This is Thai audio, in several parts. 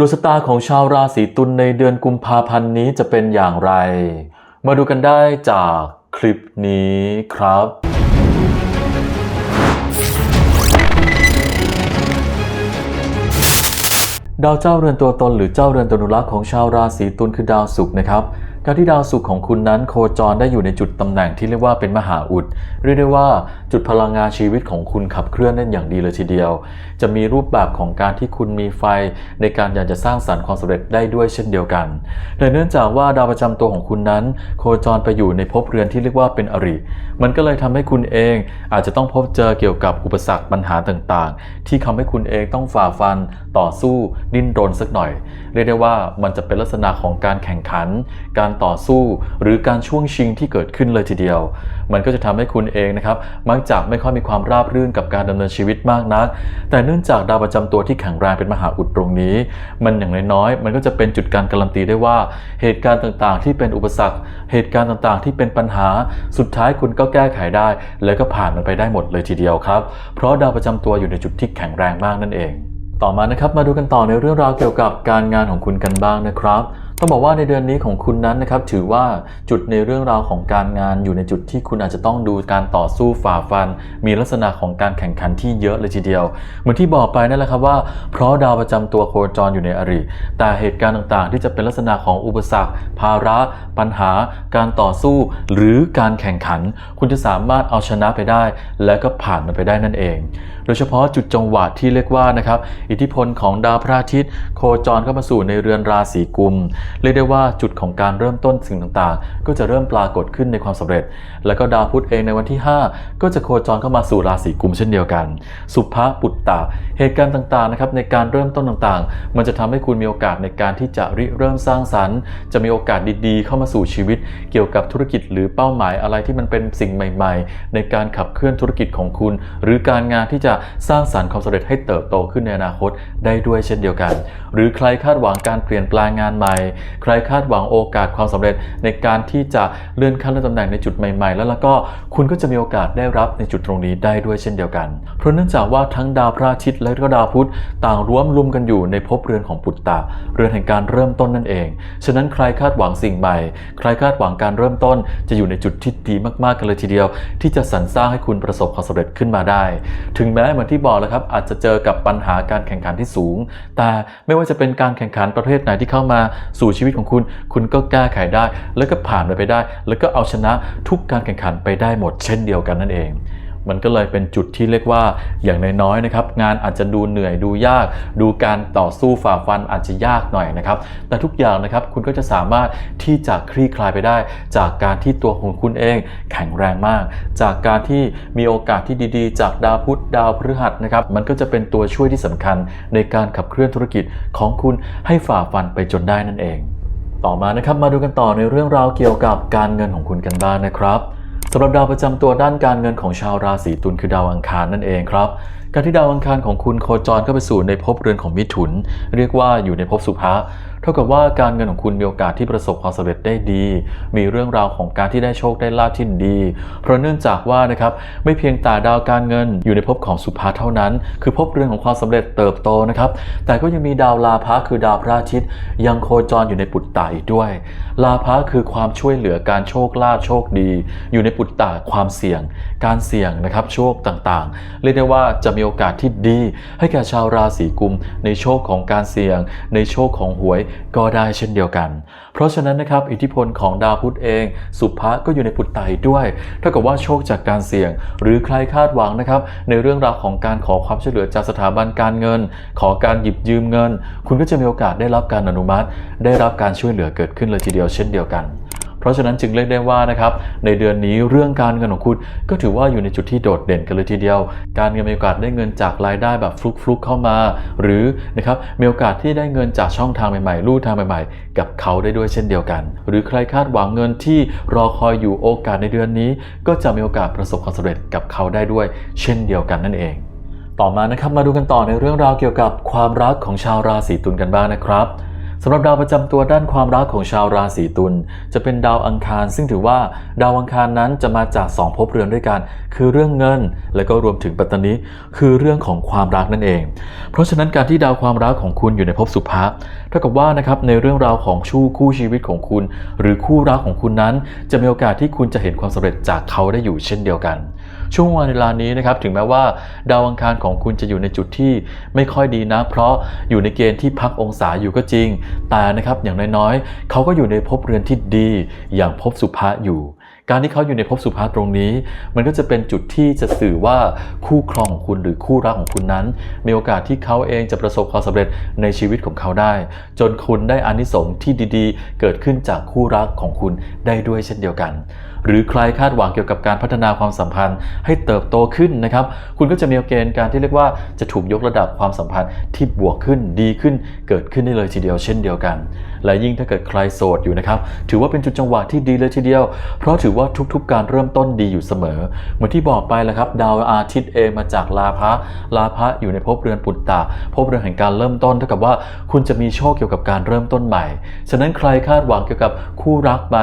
ดวงชะตาของชาวราศีตุลในเดือนกุมภาพันธ์นี้จะเป็นอย่างไร มาดูกันได้จากคลิปนี้ครับ ดาวเจ้าเรือนตัวตนหรือเจ้าเรือนตนุรักษ์ของชาวราศีตุลคือดาวศุกร์นะครับ การที่ดาวศุกร์ของคุณนั้นโคจรได้อยู่ในจุดตำแหน่งที่เรียกว่าเป็นมหาอุด เรียกได้ว่าจุดพลังงานชีวิตของคุณขับเคลื่อนได้อย่างดีเลยทีเดียว จะมีรูปแบบของการที่คุณมีไฟในการอยากจะสร้างสรรค์ความสำเร็จได้ด้วยเช่นเดียวกัน แต่เนื่องจากว่าดาวประจำตัวของคุณนั้น โคจรไปอยู่ในภพเรือนที่เรียกว่าเป็นอริ มันก็เลยทำให้คุณเองอาจจะต้องพบเจอเกี่ยวกับอุปสรรคปัญหาต่างๆ ที่ทำให้คุณเองต้องฝ่าฟันต่อสู้ดิ้นรนสักหน่อย เรียกได้ว่ามันจะเป็นลักษณะของการแข่งขัน การต่อสู้ หรือการช่วงชิงที่เกิดขึ้นเลยทีเดียว มันก็จะทำให้คุณเองนะครับมักจะไม่ค่อยมีความราบรื่นกับการดำเนินชีวิตมากนัก แต่เนื่องจากดาวประจำตัวที่แข็งแรงเป็นมหาอุดตรงนี้ มันอย่างน้อยๆมันก็จะเป็นจุดการการันตีได้ว่า เหตุการณ์ต่างๆ ที่เป็นอุปสรรค เหตุการณ์ต่างๆ ที่เป็นปัญหาสุดท้ายคุณก็แก้ไขได้ แล้วก็ผ่านมันไปได้หมดเลยทีเดียวครับ เพราะดาวประจำตัวอยู่ในจุดที่แข็งแรงมากนั่นเอง ต่อมานะครับมาดูกันต่อในเรื่องราวเกี่ยวกับการงานของคุณกันบ้างนะครับ ต้องบอกว่าในเดือนนี้ของคุณนั้นนะครับถือว่าจุดในเรื่องราวของการงานอยู่ในจุดที่คุณอาจจะต้องดูการต่อสู้ฝ่าฟัน มีลักษณะของการแข่งขันที่เยอะเลยทีเดียว เหมือนที่บอกไปนั่นแหละครับว่า เพราะดาวประจำตัวโคจรอยู่ในอริแต่เหตุการณ์ต่างๆ ที่จะเป็นลักษณะของอุปสรรค ภาระ ปัญหา การต่อสู้ หรือการแข่งขัน คุณจะสามารถเอาชนะไปได้ และก็ผ่านมันไปได้นั่นเอง โดยเฉพาะจุดจังหวะที่เรียกว่านะครับอิทธิพลของดาวพระอาทิตย์ โคจรเข้ามาสู่ในเรือนราศีกุมเรียกได้ว่าจุดของการเริ่มต้นสิ่งต่างๆ ก็จะเริ่มปรากฏขึ้นในความสำเร็จ แล้วก็ดาวพุธเองในวันที่ 5 ก็จะโคจรเข้ามาสู่ราศีกุมเช่นเดียวกัน สุภะปุตตะเหตุการณ์ต่างๆนะครับในการเริ่มต้นต่างๆ มันจะทำให้คุณมีโอกาสในการที่จะริเริ่มสร้างสรรค์ จะมีโอกาสดีๆ เข้ามาสู่ชีวิต เกี่ยวกับธุรกิจหรือเป้าหมายอะไรที่มันเป็นสิ่งใหม่ ๆ ในการขับเคลื่อนธุรกิจของคุณ หรือการงานที่จะสร้างสรรค์ความสำเร็จให้เติบโตขึ้นในอนาคตได้ด้วยเช่นเดียวกัน หรือใครคาดหวังการเปลี่ยนแปลงงานใหม่ใครคาดหวังโอกาสความสำเร็จในการที่จะเลื่อนขั้นเลื่อนตำแหน่งในจุดใหม่ๆ แล้วแล้วก็คุณก็จะมีโอกาสได้รับในจุดตรงนี้ได้ด้วยเช่นเดียวกัน เพราะเนื่องจากว่าทั้งดาวพระอาทิตย์และก็ดาวพุธต่างร่วมรุมกันอยู่ในภพเรือนของปุตตะเรือนแห่งการเริ่มต้นนั่นเอง ฉะนั้นใครคาดหวังสิ่งใหม่ ใครคาดหวังการเริ่มต้นจะอยู่ในจุดที่ดีมากๆกันเลยทีเดียว ที่จะสรรสร้างให้คุณประสบความสำเร็จขึ้นมาได้ ถึงแม้เหมือนที่บอกแล้วครับอาจจะเจอกับปัญหาการแข่งขันที่สูง แต่ไม่ว่าจะเป็นการแข่งขันประเภทไหนที่เข้ามาสู่ชีวิตของคุณ คุณก็แก้ไขได้ แล้วก็ผ่านไปได้ แล้วก็เอาชนะทุกการแข่งขันไปได้หมดเช่นเดียวกันนั่นเอง มันก็เลยเป็นจุดที่เรียกว่าอย่างน้อยๆนะครับงานอาจจะดูเหนื่อยดูยาก ดูการต่อสู้ฝ่าฟันอาจจะยากหน่อยนะครับ แต่ทุกอย่างนะครับคุณก็จะสามารถที่จะคลี่คลายไปได้ จากการที่ตัวของคุณเองแข็งแรงมาก จากการที่มีโอกาสที่ดีๆ จากดาวพุธดาวพฤหัสนะครับมันก็จะเป็นตัวช่วยที่สำคัญในการขับเคลื่อนธุรกิจของคุณให้ฝ่าฟันไปจนได้นั่นเอง ต่อมานะครับมาดูกันต่อในเรื่องราวเกี่ยวกับการเงินของคุณกันบ้างนะครับ สำหรับดาวประจำตัวด้านการเงินของชาวราศีตุลคือดาวอังคารนั่นเองครับการที่ดาวอังคารของคุณโคจรเข้าไปสู่ในภพเรือนของมิถุน เรียกว่าอยู่ในภพสุภะเท่ากับว่าการเงินของคุณมีโอกาสที่ประสบความสำเร็จได้ดี มีเรื่องราวของการที่ได้โชคได้ลาภที่ดี เพราะเนื่องจากว่านะครับไม่เพียงแต่ดาวการเงินอยู่ในภพของสุภะเท่านั้น คือภพเรือนของความสำเร็จเติบโตนะครับแต่ก็ยังมีดาวลาภะคือดาวพระอาทิตย์ ยังโคจรอยู่ในปุตตะอีกด้วย ลาภะคือความช่วยเหลือการโชคลาภโชคดี อยู่ในปุตตะความเสี่ยง การเสี่ยงนะครับโชคต่างๆ เรียกได้ว่าจะมีโอกาสที่ดี ให้แก่ชาวราศีกุม ในโชคของการเสี่ยง ในโชคของหวยก็ได้เช่นเดียวกัน เพราะฉะนั้นนะครับอิทธิพลของดาวพุธเอง สุภะก็อยู่ในปุตตะด้วยเท่ากับว่าโชคจากการเสี่ยง หรือใครคาดหวังนะครับในเรื่องราวของการขอความช่วยเหลือจากสถาบันการเงิน ขอการหยิบยืมเงิน คุณก็จะมีโอกาสได้รับการอนุมัติ ได้รับการช่วยเหลือเกิดขึ้นเลยทีเดียวเช่นเดียวกัน เพราะฉะนั้นจึงเรียกได้ว่านะครับในเดือนนี้เรื่องการเงินของคุณ ก็ถือว่าอยู่ในจุดที่โดดเด่นกันเลยทีเดียว การเงินมีโอกาสได้เงินจากรายได้แบบฟลุกๆเข้ามา หรือนะครับมีโอกาสที่ได้เงินจากช่องทางใหม่ๆลู่ทางใหม่ๆ กับเขาได้ด้วยเช่นเดียวกัน หรือใครคาดหวังเงินที่รอคอยอยู่โอกาสในเดือนนี้ ก็จะมีโอกาสประสบความสำเร็จกับเขาได้ด้วย เช่นเดียวกันนั่นเองต่อมานะครับมาดูกันต่อในเรื่องราวเกี่ยวกับความรักของชาวราศีตุลกันบ้างนะครับ สำหรับดาวประจำตัวด้านความรักของชาวราศีตุลจะเป็นดาวอังคาร ซึ่งถือว่าดาวอังคารนั้นจะมาจาก 2ภพเรือนด้วยกัน คือเรื่องเงิน และก็รวมถึงปัตตานีคือเรื่องของความรักนั่นเอง เพราะฉะนั้นการที่ดาวความรักของคุณอยู่ในภพสุภะเท่ากับว่านะครับในเรื่องราวของชู้คู่ชีวิตของคุณ หรือคู่รักของคุณนั้น จะมีโอกาสที่คุณจะเห็นความสำเร็จจากเขาได้อยู่เช่นเดียวกัน ช่วงวันเวลานี้นะครับถึงแม้ว่า ดาวอังคารของคุณจะอยู่ในจุดที่ไม่ค่อยดีนะ เพราะอยู่ในเกณฑ์ที่พักองศาอยู่ก็จริง แต่นะครับอย่างน้อยๆเขาก็อยู่ในภพเรือนที่ดี อย่างภพสุภะอยู่ การที่เขาอยู่ในภพสุภาตรงนี้ มันก็จะเป็นจุดที่จะสื่อว่าคู่ครองของคุณหรือคู่รักของคุณนั้น มีโอกาสที่เขาเองจะประสบความสำเร็จในชีวิตของเขาได้ จนคุณได้อานิสงส์ที่ดีๆ เกิดขึ้นจากคู่รักของคุณได้ด้วยเช่นเดียวกัน หรือใครคาดหวังเกี่ยวกับการพัฒนาความสัมพันธ์ให้เติบโตขึ้นนะครับ คุณก็จะมีเกณฑ์การที่เรียกว่าจะถูกยกระดับความสัมพันธ์ที่บวกขึ้นดีขึ้นเกิดขึ้นได้เลยทีเดียวเช่นเดียวกัน และยิ่งถ้าเกิดใครโสดอยู่นะครับถือว่าเป็นจุดจังหวะที่ดีเลยทีเดียว เพราะถือว่าทุกๆ การเริ่มต้นดีอยู่เสมอ เหมือนที่บอกไปแล้วครับดาวอาทิตย์เองมาจากลาภะลาภะอยู่ในภพเรือนปุตตะภพเรือนแห่งการเริ่มต้นเท่ากับว่าคุณจะมีโชคเกี่ยวกับการเริ่มต้นใหม่ ฉะนั้นใครคาดหวังเกี่ยวกับคู่รักไป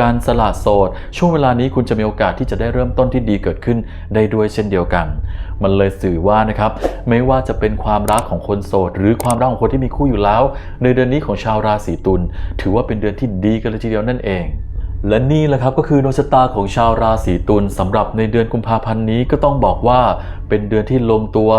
การสละโสด ช่วงเวลานี้คุณจะมีโอกาสที่จะได้เริ่มต้นที่ดีเกิดขึ้นได้ด้วยเช่นเดียวกัน มันเลยสื่อว่านะครับไม่ว่าจะเป็นความรักของคนโสด หรือความรักของคนที่มีคู่อยู่แล้ว ในเดือนนี้ของชาวราศีตุลถือว่าเป็นเดือนที่ดีกันเลยทีเดียวนั่นเองและนี่แหละครับก็คือดวงชะตาของชาวราศีตุลสำหรับในเดือนกุมภาพันธ์นี้ก็ต้องบอกว่า เป็นเดือนที่ลงตัว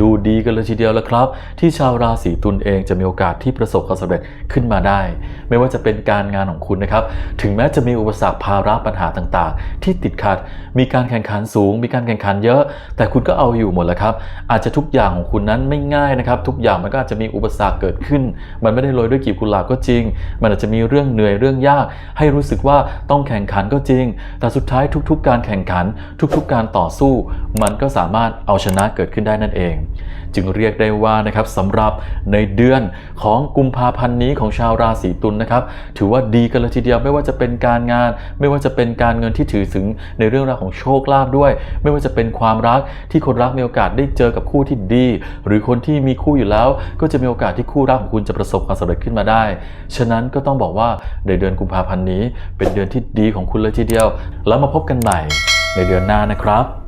ดูดีกันเลยทีเดียวแล้วครับ ที่ชาวราศีตุลเองจะมีโอกาสที่ประสบความสำเร็จขึ้นมาได้ ไม่ว่าจะเป็นการงานของคุณนะครับ ถึงแม้จะมีอุปสรรคภาระปัญหาต่างๆ ที่ติดขัด มีการแข่งขันสูง มีการแข่งขันเยอะ แต่คุณก็เอาอยู่หมดแล้วครับ อาจจะทุกอย่างของคุณนั้นไม่ง่ายนะครับ ทุกอย่างมันก็อาจจะมีอุปสรรคเกิดขึ้น มันไม่ได้โรยด้วยกีบกุหลาบก็จริง มันอาจจะมีเรื่องเหนื่อยเรื่องยาก ให้รู้สึกว่าต้องแข่งขันก็จริง แต่สุดท้ายทุก ๆ การแข่งขัน ทุก ๆ การต่อสู้ มันก็สามารถเอาชนะเกิดขึ้นได้นั่นเอง จึงเรียกได้ว่านะครับสำหรับในเดือนของกุมภาพันธ์นี้ของชาวราศีตุลนะครับ ถือว่าดีกันเลยทีเดียวไม่ว่าจะเป็นการงาน ไม่ว่าจะเป็นการเงินที่ถือถึงในเรื่องราวของโชคลาภด้วย ไม่ว่าจะเป็นความรักที่คนรักมีโอกาสได้เจอกับคู่ที่ดี หรือคนที่มีคู่อยู่แล้ว ก็จะมีโอกาสที่คู่รักของคุณจะประสบความสำเร็จขึ้นมาได้ ฉะนั้นก็ต้องบอกว่าในเดือนกุมภาพันธ์นี้ เป็นเดือนที่ดีของคุณเลยทีเดียว แล้วมาพบกันใหม่ในเดือนหน้านะครับ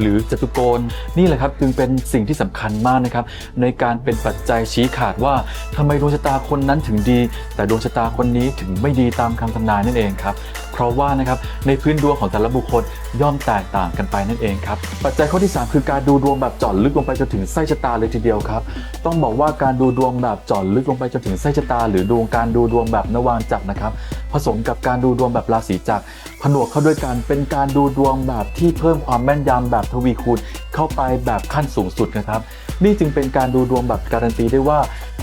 หรือจตุโกณนี่แหละครับจึงเป็นสิ่งที่สำคัญมากนะครับในการเป็นปัจจัยชี้ขาดว่าทำไมดวงชะตาคนนั้นถึงดี แต่ดวงชะตาคนนี้ถึงไม่ดีตามคำทำนายนั่นเองครับเพราะว่านะครับในพื้นดวงของแต่ละบุคคลย่อมแตกต่างกันไปนั่นเองครับปัจจัยข้อที่ 3 คือการดูดวงแบบเจาะลึกลงไปจนถึงไส้ชะตาเลยทีเดียวครับต้องบอกว่าการดูดวงแบบเจาะลึกลงไปจนถึงไส้ชะตา หรือดวงการดูดวงแบบนวางจักรนะครับ ผสมกับการดูดวงแบบราศีจักรผนวกเข้าด้วยกันเป็นการดูดวงแบบที่เพิ่มความแม่นยำแบบทวีคูณเข้าไปแบบขั้นสูงสุดนะครับ นี่จึงเป็นการดูดวงแบบการันตีได้ว่า